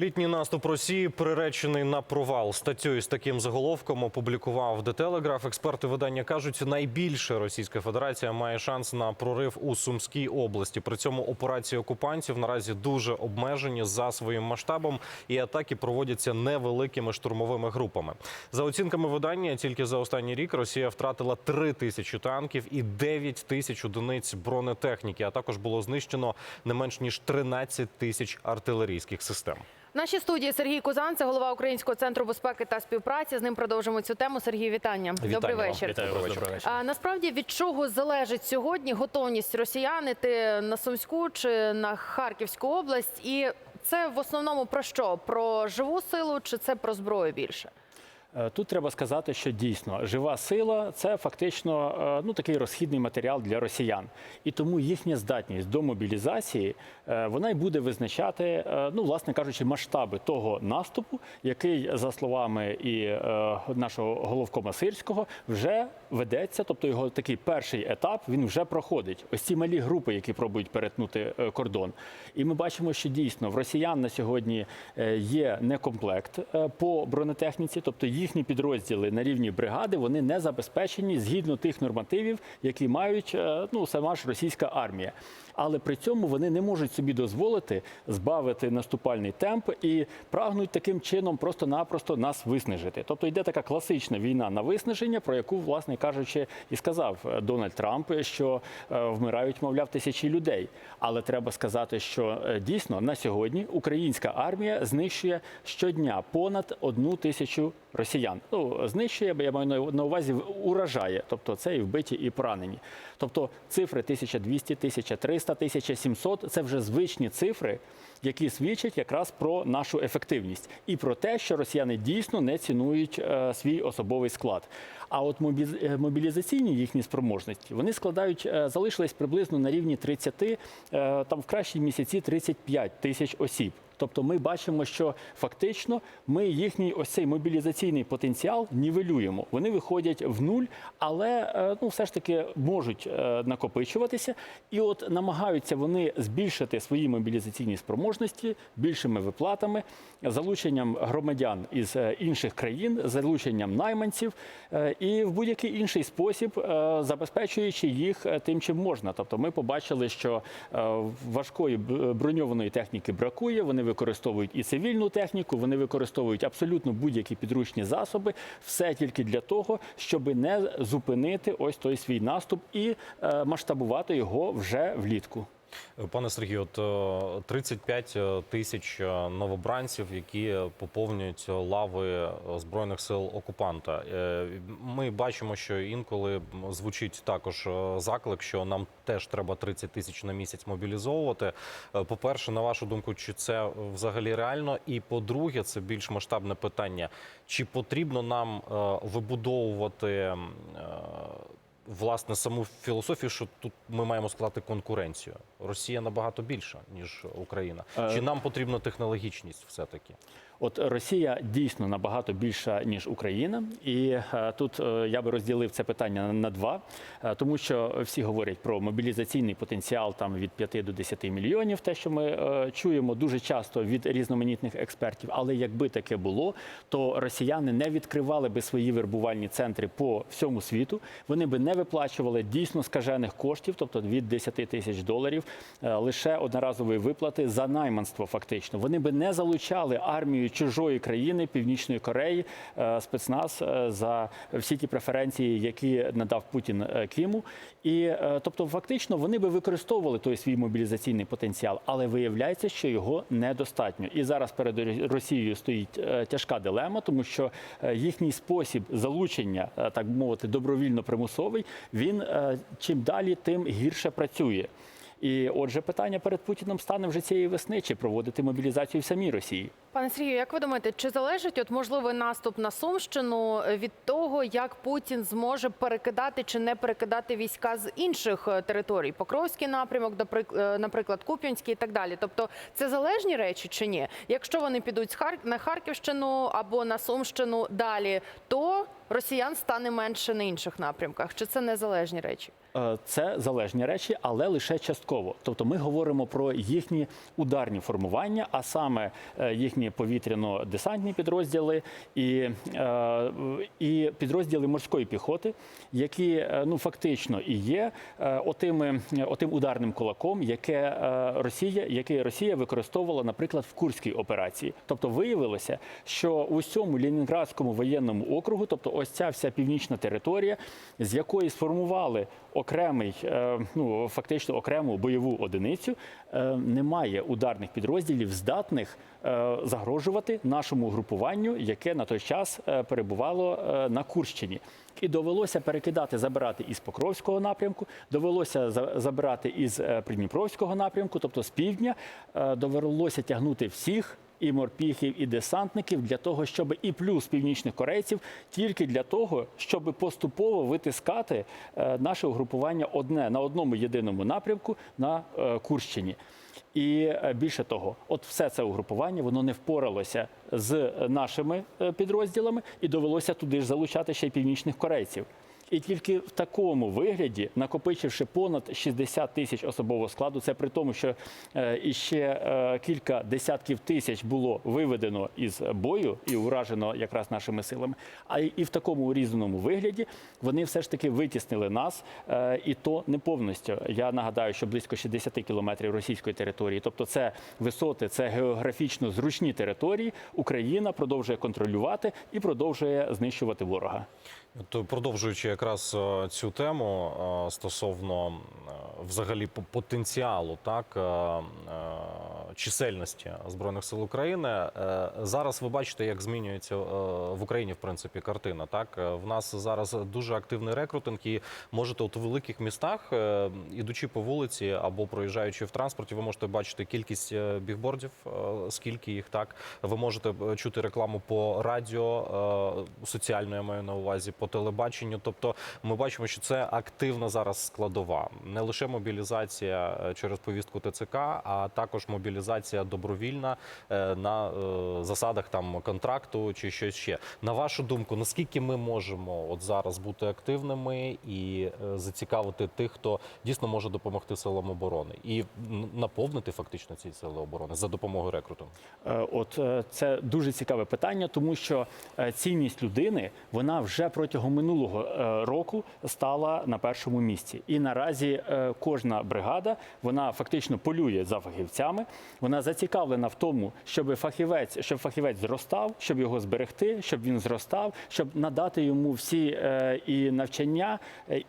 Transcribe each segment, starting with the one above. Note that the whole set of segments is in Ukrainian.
Літній наступ Росії приречений на провал. Статтю із таким заголовком опублікував The Telegraph. Експерти видання кажуть, найбільше Російська Федерація має шанс на прорив у Сумській області. При цьому операції окупантів наразі дуже обмежені за своїм масштабом, і атаки проводяться невеликими штурмовими групами. За оцінками видання, тільки за останній рік Росія втратила 3 тисячі танків і 9 тисяч одиниць бронетехніки. А також було знищено не менш ніж 13 тисяч артилерійських систем. В нашій студії Сергій Кузан, це голова Українського центру безпеки та співпраці. З ним продовжимо цю тему. Сергій, вітання. Добрий Вітання вам. вечір. Вітаю. Добрий вечір. А насправді від чого залежить сьогодні готовність росіян іти на Сумську чи на Харківську область? І це в основному про що? Про живу силу чи це про зброю більше? Е, Тут треба сказати, що дійсно жива сила це фактично е, ну такий розхідний матеріал для росіян, і тому їхня здатність до мобілізації е, вона й буде визначати, ну власне кажучи, масштаби того наступу, який за словами і нашого головкома Сирського вже ведеться. Тобто його такий перший етап він вже проходить. Ось ці малі групи, які пробують перетнути кордон. І ми бачимо, що дійсно в росіян на сьогодні є некомплект по бронетехніці, тобто їхні підрозділи на рівні бригади вони не забезпечені згідно тих нормативів, які мають е, ну сама ж російська армія. Але при цьому вони не можуть собі дозволити збавити наступальний темп і прагнуть таким чином просто-напросто нас виснажити. Тобто йде така класична війна на виснаження, про яку, власне кажучи, і сказав е, Дональд Трамп, що е, вмирають, мовляв, тисячі людей. Але треба сказати, що дійсно на сьогодні українська армія знищує щодня понад одну тисячу росіян. Ну знищує, бо я маю на- увазі уражає, тобто це і вбиті, і поранені. Тобто цифри 1200, 1300, 1700 – це вже звичні цифри, які свідчать якраз про нашу ефективність і про те, що росіяни дійсно не цінують е, свій особовий склад. А от е, мобілізаційні їхні спроможності вони складають, е, залишились приблизно на рівні 30, е, там в кращі місяці 35 тисяч осіб. Тобто ми бачимо, що фактично ми їхній ось цей мобілізаційний потенціал нівелюємо. Вони виходять в нуль, але е, ну все ж таки можуть е, накопичуватися, і от намагаються вони збільшити свої мобілізаційні спроможності більшими виплатами, залученням громадян із е, інших країн, залученням найманців і в будь-який інший спосіб забезпечуючи їх тим, чим можна. Тобто, ми побачили, що важкої броньованої техніки бракує. Вони використовують і цивільну техніку, вони використовують абсолютно будь-які підручні засоби, все тільки для того, щоб не зупинити ось той свій наступ і е, масштабувати його вже влітку. Пане Сергію, от е, 35 тисяч е, новобранців, які поповнюють лави збройних сил окупанта. Е, Ми бачимо, що інколи звучить також е, заклик, що нам теж треба 30 тисяч на місяць мобілізовувати. Е, По-перше, на вашу думку, чи це взагалі реально? І по-друге, це більш масштабне питання: чи потрібно нам е, вибудовувати? Власне саму філософію, що тут ми маємо склати конкуренцію. Росія набагато більша ніж Україна. Е, Чи нам потрібна технологічність все таки? От Росія дійсно набагато більша ніж Україна, і е, тут е, я би розділив це питання на два, е, тому що всі говорять про мобілізаційний потенціал там від 5 до 10 мільйонів. Те, що ми чуємо дуже часто від різноманітних експертів. Але якби таке було, то росіяни не відкривали би свої вербувальні центри по всьому світу. Вони би не виплачували дійсно скажених коштів, тобто від 10 тисяч доларів, лише одноразової виплати за найманство. Фактично, вони би не залучали армію чужої країни Північної Кореї, е, спецназ е, за всі ті преференції, які надав Путін е, Криму. І тобто, фактично, вони би використовували той свій мобілізаційний потенціал, але виявляється, що його недостатньо. І зараз перед Росією стоїть тяжка дилема, тому що їхній спосіб залучення, так би мовити, добровільно примусовий, він чим далі, тим гірше працює. І отже, питання перед Путіним стане вже цієї весни, чи проводити мобілізацію в самій Росії. Пане Сергію, як ви думаєте, чи залежить от можливий наступ на Сумщину від того, як Путін зможе перекидати чи не перекидати війська з інших е, територій? Покровський напрямок, е, наприклад, Куп'янський і так далі. Тобто це залежні речі чи ні? Якщо вони підуть на Харківщину або на Сумщину далі, то росіян стане менше на інших напрямках. Чи це незалежні речі? Е, Це залежні речі, але лише частково. Тобто ми говоримо про їхні ударні формування, а саме е, їхні повітряно-десантні підрозділи і, е, і підрозділи морської піхоти, які ну фактично і є отими, отим ударним кулаком, яке Росія, яке Росія використовувала, наприклад, в Курській операції. Тобто виявилося, що у всьому Ленінградському воєнному округу, тобто ось ця вся північна територія, з якої сформували окремий, е, ну фактично окрему бойову одиницю, е, немає ударних підрозділів, здатних е, загрожувати нашому групуванню, яке на той час перебувало на Курщині. І довелося перекидати, забирати із Покровського напрямку, довелося за- забирати із Придніпровського напрямку, тобто з півдня, довелося тягнути всіх. І морпіхів, і десантників для того, щоб і плюс північних корейців, тільки для того, щоб поступово витискати е, наше угрупування одне на одному єдиному напрямку на е, Курщині. І е, більше того, от все це угрупування воно не впоралося з нашими підрозділами, і довелося туди ж залучати ще й північних корейців. І тільки в такому вигляді, накопичивши понад 60 тисяч особового складу, це при тому, що е, іще е, кілька десятків тисяч було виведено із бою і уражено якраз нашими силами. А і в такому урізаному вигляді вони все ж таки витіснили нас, е, і то не повністю. Я нагадаю, що близько 60 кілометрів російської території, тобто це висоти, це географічно зручні території. Україна продовжує контролювати і продовжує знищувати ворога. От, продовжуючи якраз е, цю тему е, стосовно е, взагалі по- потенціалу, так е, е, чисельності збройних сил України, е, зараз ви бачите, як змінюється е, в Україні в принципі картина. Так Е, в нас зараз дуже активний рекрутинг, і можете от у великих містах, е, ідучи по вулиці або проїжджаючи в транспорті, ви можете бачити кількість е, бігбордів, е, скільки їх так. Ви можете е, чути рекламу по радіо, е, я маю на увазі, по телебаченню. Тобто, ми бачимо, що це активна зараз складова, не лише мобілізація е, через повістку ТЦК, а також мобілізація добровільна е, на е, засадах там контракту чи щось ще. На вашу думку, наскільки ми можемо от зараз бути активними і зацікавити тих, хто дійсно може допомогти силам оборони, і наповнити фактично ці сили оборони за допомогою рекрутингу? От це дуже цікаве питання, тому що цінність людини вона вже протягом минулого е, року стала на першому місці. І наразі е, кожна бригада вона фактично полює за фахівцями. Вона зацікавлена в тому, щоб фахівець, щоб фахівець зростав, щоб його зберегти, щоб він зростав, щоб надати йому всі е, і навчання,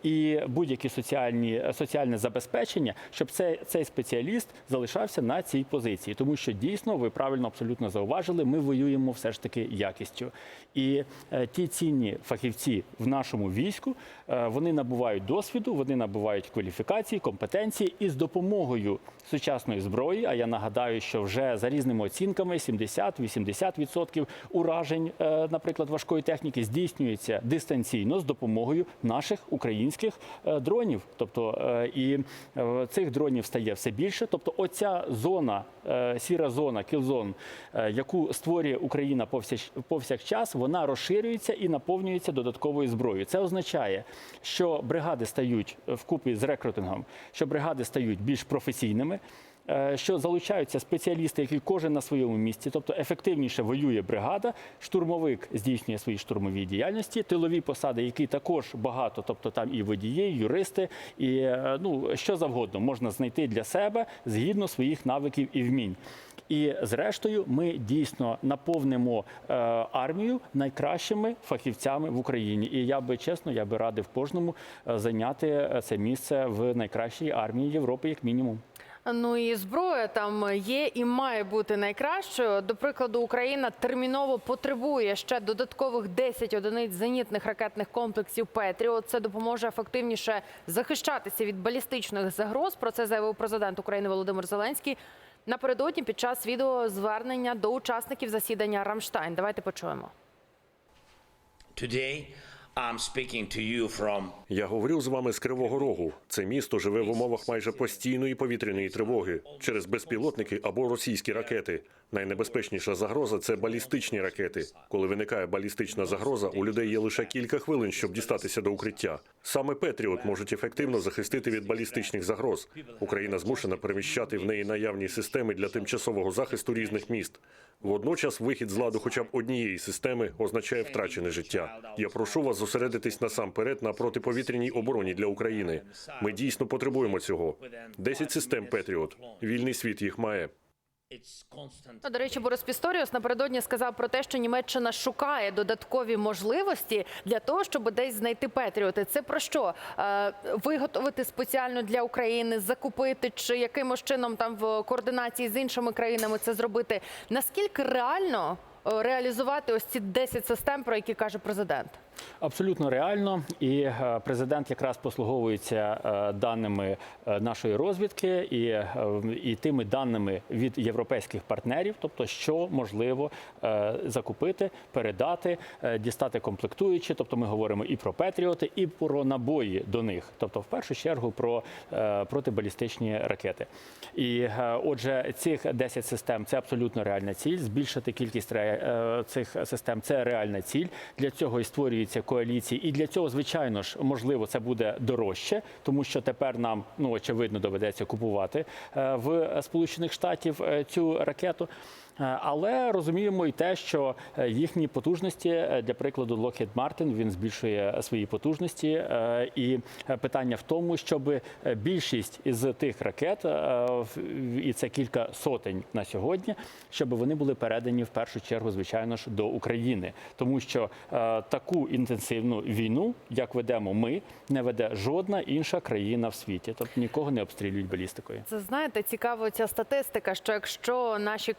і будь-які соціальні соціальне забезпечення, щоб цей, цей спеціаліст залишався на цій позиції, тому що дійсно ви правильно абсолютно зауважили, ми воюємо все ж таки якістю. І ті цінні фахівці в нашому війську е, вони набувають досвіду, вони набувають кваліфікації, компетенції, і з допомогою сучасної зброї. А я нагадаю, що вже за різними оцінками 70-80% уражень, е, наприклад, важкої техніки, здійснюється дистанційно з допомогою наших українських е, дронів. Тобто і цих дронів стає все більше. Тобто, оця зона, сіра зона, кілзон, яку створює Україна повсякчас, вона розширюється і наповнюється додатковою зброєю. Це означає, що бригади стають е, вкупі з рекрутингом, що бригади стають більш професійними. Е, Що залучаються спеціалісти, які кожен на своєму місці, тобто ефективніше воює бригада, штурмовик здійснює свої штурмові діяльності, тилові посади, які також багато, тобто там і водії, юристи, і е, ну що завгодно можна знайти для себе згідно своїх навиків і вмінь. І зрештою, ми дійсно наповнимо е, армію найкращими фахівцями в Україні. І я би чесно, я би радив кожному зайняти це місце в найкращій армії Європи, як мінімум. Ну і зброя там є і має бути найкращою. До прикладу, Україна терміново потребує ще додаткових 10 одиниць зенітних ракетних комплексів Петріот. Це допоможе ефективніше захищатися від балістичних загроз. Про це заявив президент України Володимир Зеленський. напередодні під час відеозвернення до учасників засідання Рамштайн. Давайте почуємо. Today, I'm speaking to you from Я говорю з вами з Кривого Рогу. Це місто живе в умовах майже постійної повітряної тривоги через безпілотники або російські ракети. Найнебезпечніша загроза це балістичні ракети. Коли виникає балістична загроза, у людей є лише кілька хвилин, щоб дістатися до укриття. Саме Петріот можуть ефективно захистити від балістичних загроз. Україна змушена переміщати в неї наявні системи для тимчасового захисту різних міст. Водночас, вихід з ладу хоча б однієї системи означає втрачене життя. Я прошу вас зосередитись насамперед на протиповітряній обороні для України. Ми дійсно потребуємо цього. 10 систем Петріот. Вільний світ їх має. До речі, Борис Пісторіус напередодні сказав про те, що Німеччина шукає додаткові можливості для того, щоб десь знайти Петріоти. Це про що? Е, Виготовити спеціально для України, закупити чи якимось чином там в координації з іншими країнами це зробити? Наскільки реально е, реалізувати ось ці 10 систем, про які каже президент? Абсолютно реально, і е, президент якраз послуговується е, даними е, нашої розвідки і, і тими даними від європейських партнерів, тобто що можливо закупити, передати, дістати комплектуючі. Тобто, ми говоримо і про Петріоти, і про набої до них, тобто в першу чергу про протибалістичні ракети. І отже, цих 10 систем це абсолютно реальна ціль. Збільшити кількість цих систем це реальна ціль. Для цього і створюються коаліції. І для цього, звичайно ж, можливо, це буде дорожче, тому що тепер нам ну очевидно доведеться купувати е, в Сполучених Штатів е, цю ракету. Е, Але розуміємо і те, що е, їхні потужності, е, для прикладу, Lockheed Martin, він збільшує свої потужності. І питання в тому, щоб більшість із тих ракет, і це кілька сотень на сьогодні, щоб вони були передані в першу чергу, звичайно ж, до України, тому що таку інтенсивну війну, як ведемо ми, не веде жодна інша країна в світі. Тобто нікого не обстрілюють балістикою. Це знаєте, цікаво ця статистика. Що якщо наші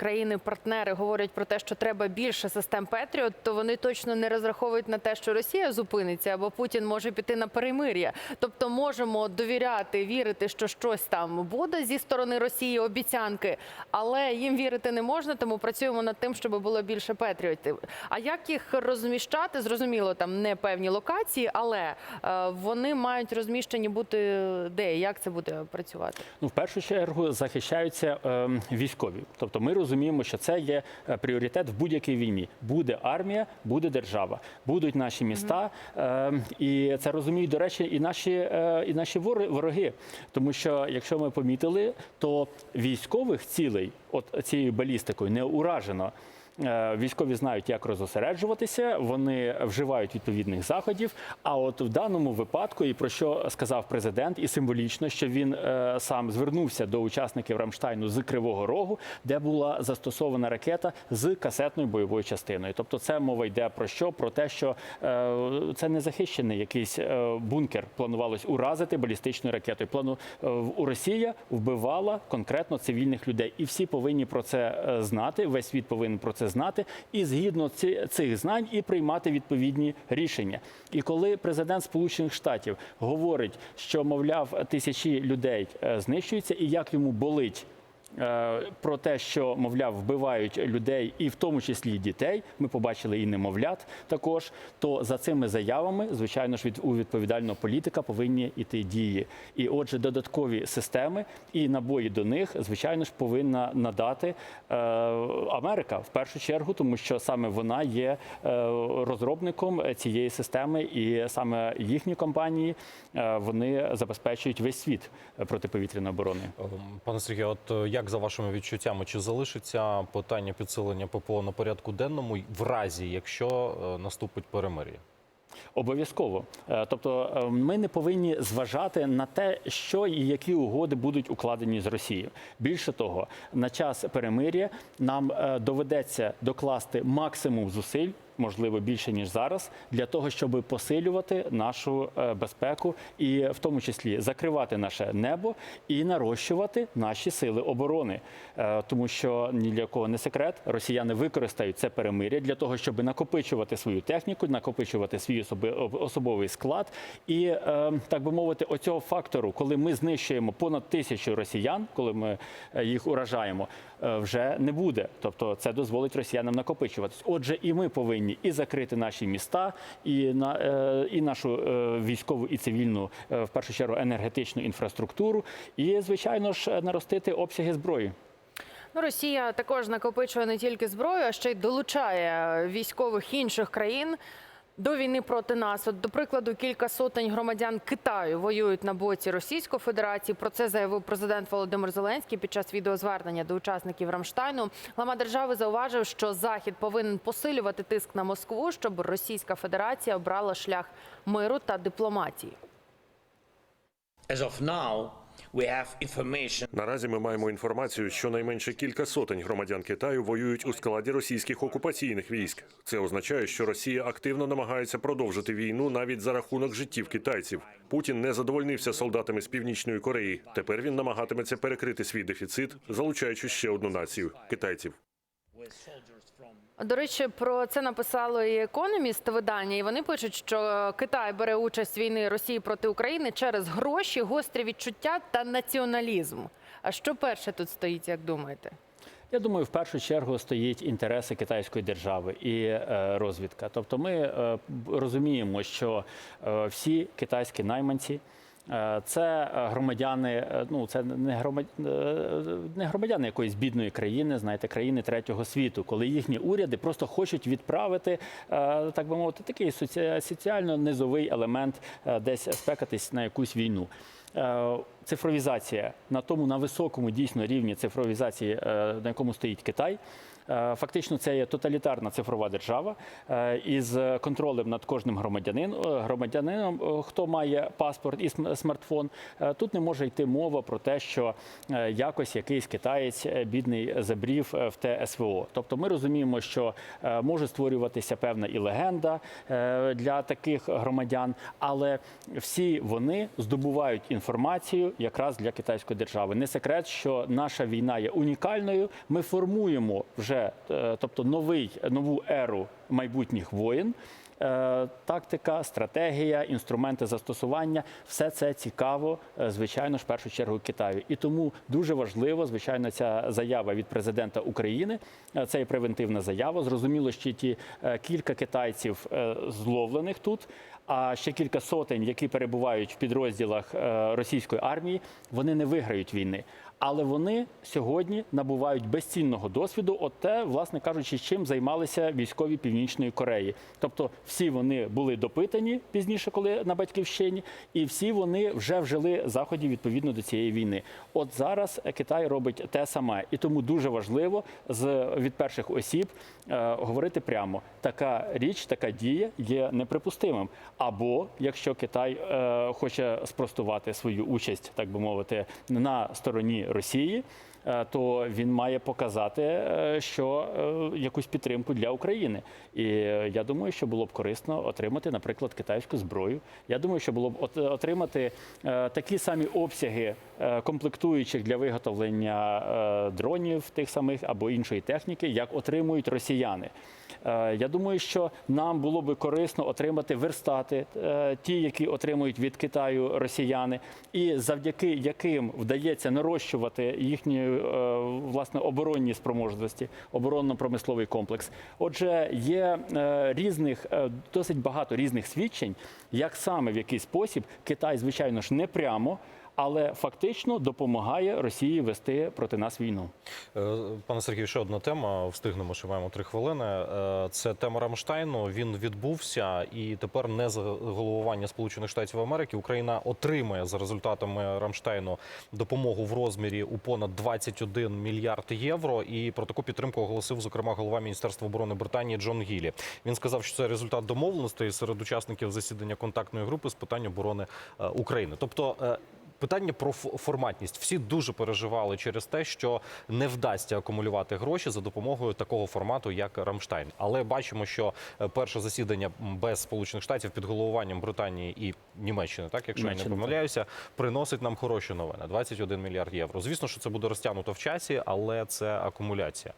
країни-партнери говорять про те, що треба більше систем Петріот, то вони точно не розраховують на те, що Росія зупиниться або Путін може піти на перемир'я. Тобто можемо довіряти, вірити, що щось там буде зі сторони Росії, обіцянки, але їм вірити не можна, тому працюємо над тим, щоб було більше Петріотів. А як їх розміщати? Зрозуміло, там не певні локації, але е, вони мають розміщені бути де? Як це буде працювати? Ну, в першу чергу захищаються ем, військові. Тобто ми розуміємо, що це є е, пріоритет в будь-якій війні. Буде армія, буде держава, будуть наші міста. ем, і це розуміють, до речі, і наші, е, і наші вороги. Тому що, якщо ми помітили, то військових цілей, от цією балістикою, не уражено. Е, Військові знають, як розосереджуватися, вони вживають відповідних заходів. А от в даному випадку, і про що сказав президент, і символічно, що він е, сам звернувся до учасників Рамштайну з Кривого Рогу, де була застосована ракета з касетною бойовою частиною. Тобто, це мова йде про що? Про те, що е, це не захищений якийсь бункер. Планувалось уразити балістичною ракетою. Плану в- Росія вбивала конкретно цивільних людей, і всі повинні про це знати. Весь світ повинен про це знати, і згідно цих знань і приймати відповідні рішення. І коли президент Сполучених Штатів говорить, що мовляв тисячі людей е, знищуються, і як йому болить. Е, Про те, що мовляв вбивають людей, і в тому числі дітей, ми побачили і немовлят також. То за цими заявами, звичайно ж, від у відповідального політика повинні йти дії. І отже, додаткові системи і набої до них, звичайно ж, повинна надати е, Америка в першу чергу, тому що саме вона є е, розробником цієї системи, і саме їхні компанії е, вони забезпечують весь світ протиповітряної оборони. Ем, Пане Сергію, от е, як за вашими відчуттями, чи залишиться питання підсилення ППО на порядку денному в разі, якщо е, наступить перемир'я? Обов'язково. Е, Тобто е, ми не повинні зважати на те, що і які угоди будуть укладені з Росією. Більше того, на час перемир'я нам доведеться докласти максимум зусиль можливо більше ніж зараз, для того, щоб посилювати нашу е, безпеку і в тому числі закривати наше небо і нарощувати наші сили оборони, Е, тому що ні для кого не секрет, росіяни використають це перемир'я для того, щоб накопичувати свою техніку, накопичувати свій особовий склад, і е, так би мовити, оцього фактору, коли ми знищуємо понад тисячу росіян, коли ми їх уражаємо, вже не буде. Тобто це дозволить росіянам накопичуватись. Отже, і ми повинні і закрити наші міста, і на е, і нашу е, військову і цивільну, е, в першу чергу, енергетичну інфраструктуру, і звичайно ж наростити обсяги зброї. Ну, Росія також накопичує не тільки зброю, а ще й долучає військових інших країн до війни проти нас. От, до прикладу, кілька сотень громадян Китаю воюють на боці Російської Федерації. Про це заявив президент Володимир Зеленський під час відеозвернення до учасників Рамштайну. Глава держави зауважив, що Захід повинен посилювати тиск на Москву, щоб Російська Федерація обрала шлях миру та дипломатії. As of now, Наразі ми маємо інформацію, що найменше кілька сотень громадян Китаю воюють у складі російських окупаційних військ. Це означає, що Росія активно намагається продовжити війну навіть за рахунок життів китайців. Путін не задовольнився солдатами з північної Кореї. Тепер він намагатиметься перекрити свій дефіцит, залучаючи ще одну націю китайців. До речі, про це написало і економіст видання, і вони пишуть, що Китай бере участь війни Росії проти України через гроші, гострі відчуття та націоналізм. А що перше тут стоїть, як думаєте? Я думаю, в першу чергу стоїть інтереси китайської держави і е, розвідка. Тобто, ми е, розуміємо, що е, всі китайські найманці. Е, Це е, громадяни, е, ну це не громадяни, не громадяни якоїсь бідної країни, знаєте, країни третього світу, коли їхні уряди просто хочуть відправити, так би мовити, такий соці- соціально низовий елемент десь спекатись на якусь війну. Цифровізація на тому на високому дійсно рівні цифровізації, на якому стоїть Китай. Е, Фактично, це є тоталітарна цифрова держава е, із контролем над кожним е, громадянином, е, хто має паспорт і см- смартфон. Тут не може йти мова про те, що якось якийсь китаєць бідний забрів в те СВО. Тобто, ми розуміємо, що може створюватися певна і легенда для таких громадян, але всі вони здобувають інформацію якраз для китайської держави. Не секрет, що наша війна є унікальною. Ми формуємо вже, е, тобто, новий нову еру майбутніх воєн. Е, Тактика, стратегія, інструменти застосування все це цікаво, е, звичайно ж, в першу чергу Китаю. І тому дуже важливо, звичайно, ця заява від президента України. Це є превентивна заява. Зрозуміло, що ті кілька китайців зловлених тут. А ще кілька сотень, які перебувають в підрозділах російської армії, вони не виграють війни. Але вони сьогодні набувають безцінного досвіду. От те, власне кажучи, чим займалися військові Північної Кореї. Тобто, всі вони були допитані пізніше, коли на батьківщині, і всі вони вже вжили заходів відповідно до цієї війни. От зараз Китай робить те саме, і тому дуже важливо з від перших осіб е, говорити прямо: така річ, така дія є неприпустимим. Або якщо Китай е, хоче спростувати свою участь, так би мовити, на стороні Росії. е, То він має показати, е, що е, якусь підтримку для України, і я думаю, що було б корисно отримати, наприклад, китайську зброю. Я думаю, що було б от- отримати такі самі обсяги комплектуючих для виготовлення дронів тих самих або іншої техніки, як отримують росіяни. Е, Я думаю, що нам було би корисно отримати верстати, е, ті, які отримують від Китаю росіяни, і завдяки яким вдається нарощувати їхні е, власне оборонні спроможності, оборонно-промисловий комплекс. Отже, є різних досить багато різних свідчень, як саме в який спосіб Китай, звичайно ж, не прямо. Але фактично допомагає Росії вести проти нас війну. Е, Пане Сергію, ще одна тема. Встигнемо, що маємо три хвилини. Е, Це тема Рамштайну. Він відбувся, і тепер не за головування Сполучених Штатів Америки Україна отримає за результатами Рамштайну допомогу в розмірі у понад 21 мільярд євро. І про таку підтримку оголосив зокрема голова Міністерства оборони Британії Джон Гілі. Він сказав, що це результат домовленостей серед учасників засідання контактної групи з питань оборони е, України. Тобто. Питання про форматність. Всі дуже переживали через те, що не вдасться акумулювати гроші за допомогою такого формату, як Рамштайн. Але бачимо, що е, перше засідання без Сполучених Штатів під головуванням Британії і Німеччини, так якщо я не помиляюся, приносить нам хороші новини. 21 мільярд євро. Звісно, що це буде розтягнуто в часі, але це акумуляція.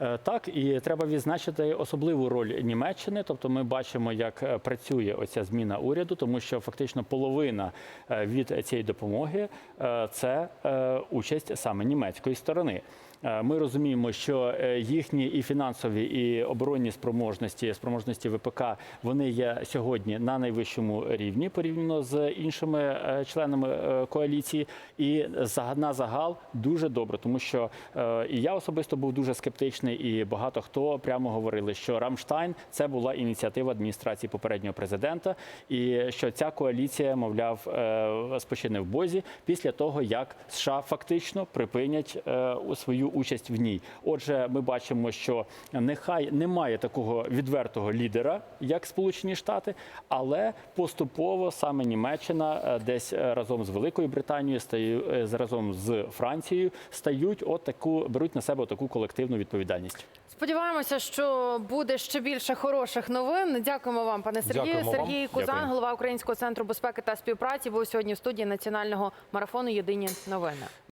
Е, Так, і треба відзначити особливу роль Німеччини. Тобто, ми бачимо, як е, працює оця зміна уряду, тому що фактично половина е, від цієї допомоги це участь саме німецької сторони. Е, Ми розуміємо, що е, їхні і фінансові, і оборонні спроможності, спроможності ВПК, вони є сьогодні на найвищому рівні порівняно з іншими е, членами коаліції. І на загал дуже добре, тому що і я особисто був дуже скептичний, і багато хто прямо говорили, що Рамштайн це була ініціатива адміністрації попереднього президента, і що ця коаліція, мовляв, спочине в бозі після того, як США фактично припинять у свою участь в ній. Отже, ми бачимо, що нехай немає такого відвертого лідера, як Сполучені Штати, але поступово саме Німеччина е, десь е, разом з Великою Британією стаю е, з- разом з Францією стають от таку беруть на себе таку колективну відповідальність. Сподіваємося, що буде ще більше хороших новин. Дякуємо вам, пане Сергію. Дякуємо вам. Сергій Кузан, Дякую. голова Українського центру безпеки та співпраці, був сьогодні в студії національного марафону Єдині новини.